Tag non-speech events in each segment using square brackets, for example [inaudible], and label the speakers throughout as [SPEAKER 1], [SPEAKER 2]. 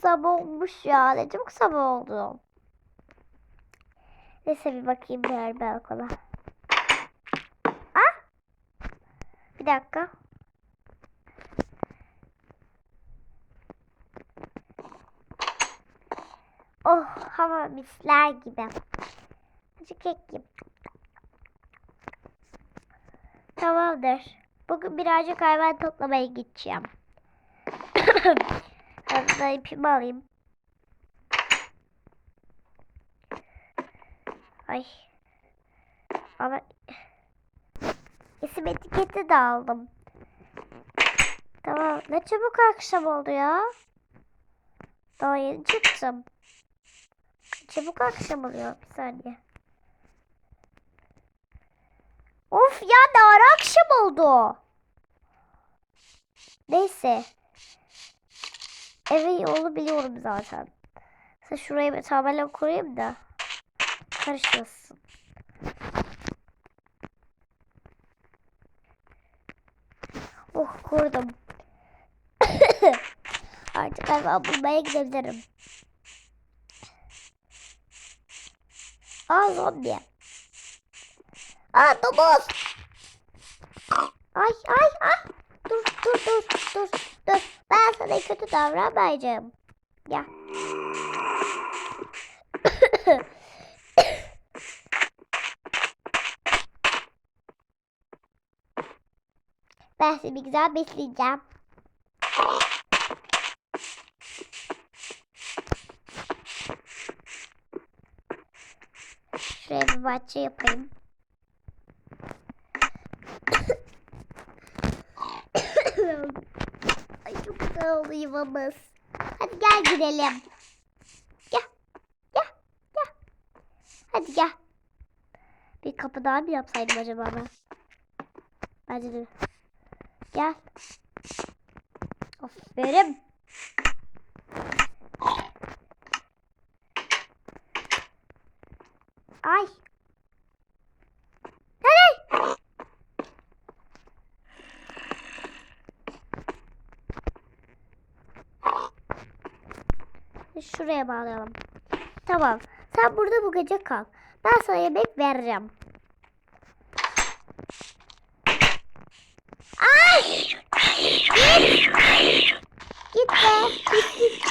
[SPEAKER 1] sabah olmuş ya. Ne çabuk sabah oldu. Neyse bir bakayım diğer balkona. Ah! Bir dakika. Oh hava misler gibi. Acı kek. Tamamdır. Bugün birazcık hayvan toplamaya gideceğim. [coughs] Hazırda ipimi alayım. Ay. Ama isim etiketi de aldım. Tamam. Ne çabuk akşam oldu ya. Daha yeni çıktım. Çabuk akşam oluyor. Bir saniye. Of ya ara akşam oldu. Neyse. Eve yolu biliyorum zaten. Sen şuraya bir tabela koyayım da. Karışmasın. Oh kurdum. [coughs] Artık hayvan bulmaya gidebilirim. Aa zombi. Aa domuz. Ay ay ay. Dur dur dur dur dur. Ben sana kötü davranmayacağım. Ya. ben seni güzel besleyeceğim. Şuraya bir bahçe yapayım. Güzel oldu yuvamız. Hadi gel gidelim. Gel. Gel. Gel. Hadi gel. Bir kapı daha mı yapsaydım acaba ben? Bence de. Gel. Aferin. Ay. Şuraya bağlayalım. Tamam. Sen burada bu gece kal. Ben sana yemek vereceğim. Ay! Git! Git be! Git git.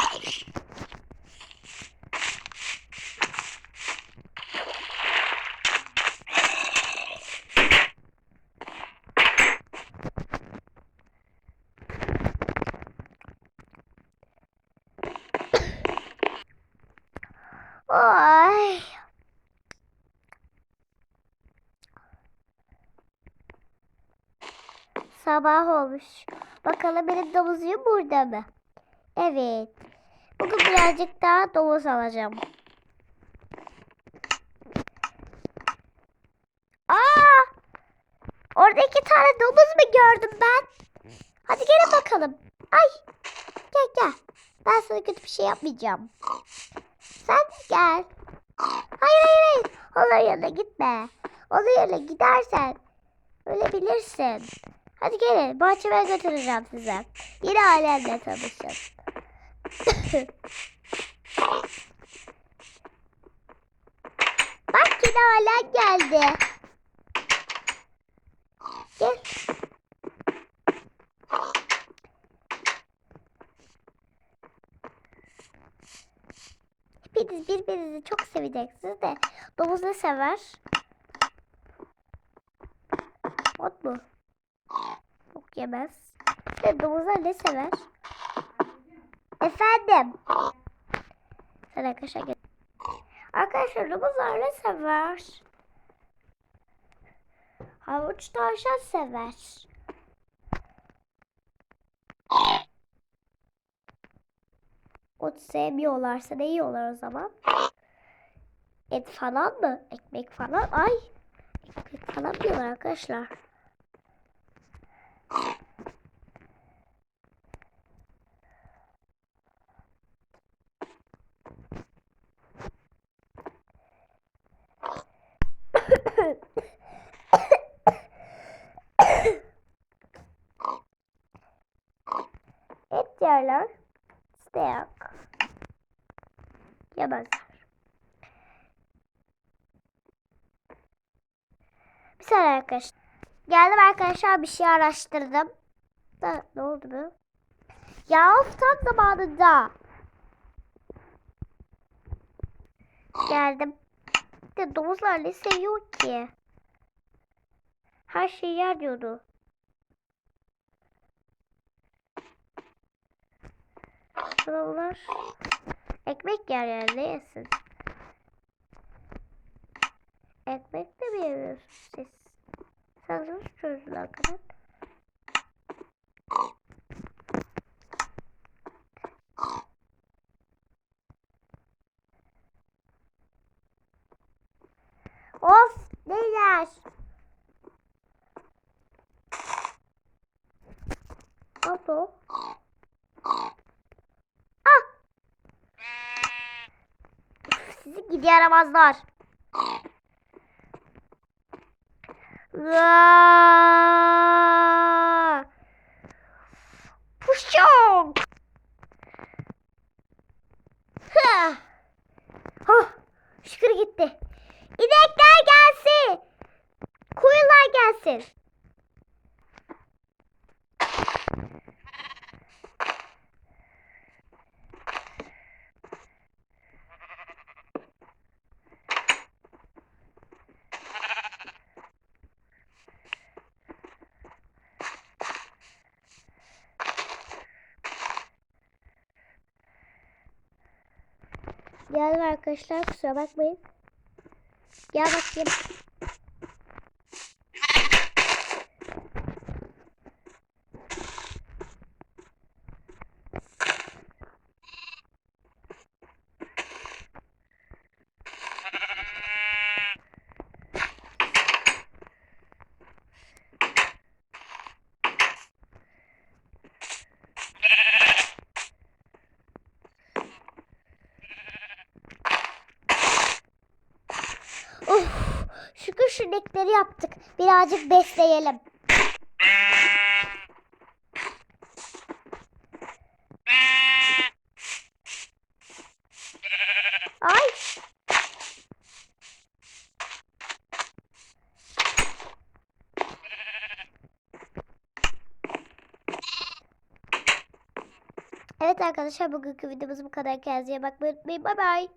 [SPEAKER 1] Ay. Sabah olmuş. Bakalım benim domuzum burada mı? Evet. Bugün birazcık daha domuz alacağım. Aa! Orada iki tane domuz mu gördüm ben? Hadi gelin bakalım. Ay! Gel gel. Ben sana kötü bir şey yapmayacağım. Sen gel. Hayır hayır hayır. Onun yanına gitme. Onun yanına gidersen ölebilirsin. Hadi gelin. Bahçeme götüreceğim size. Yine ailemle tanışın. Bak yine ailen geldi. Gel. Hepiniz birbirinizi çok seveceksiniz de domuz ne sever? Ot mu? Yemez. Ve domuzlar ne sever? Efendim? Sen arkadaşlar gel. Arkadaşlar domuzlar ne sever? Havuç tavşan sever. Ot sevmiyorlarsa ne yiyorlar o zaman? Et falan mı? Ekmek falan? Ay! Ekmek falan yiyorlar arkadaşlar. Et yerler. Yok. Yemezler. Bir saniye arkadaşlar. Geldim arkadaşlar bir şey araştırdım. Da, ne oldu bu? Ya of tam zamanında. Geldim. De domuzlar ne seviyor ki? Her şeyi yer diyordu. Domuzlar ekmek yer yani ne yesin? Ekmek de mi yemiyorsunuz siz? Sen nasıl çözdün arkadaş? Of neler? Nasıl? o? Ah! Üf, Sizi gidi yaramazlar. Puşum. Hah. Şükür gitti. İnekler gelsin. Koyunlar gelsin. Geldim arkadaşlar kusura bakmayın. Gel bakayım. Of, şükür şu yaptık. Birazcık besleyelim. Ay. Evet arkadaşlar bugünkü videomuz bu kadar. Kendinize bakmayı unutmayın. Bay bay.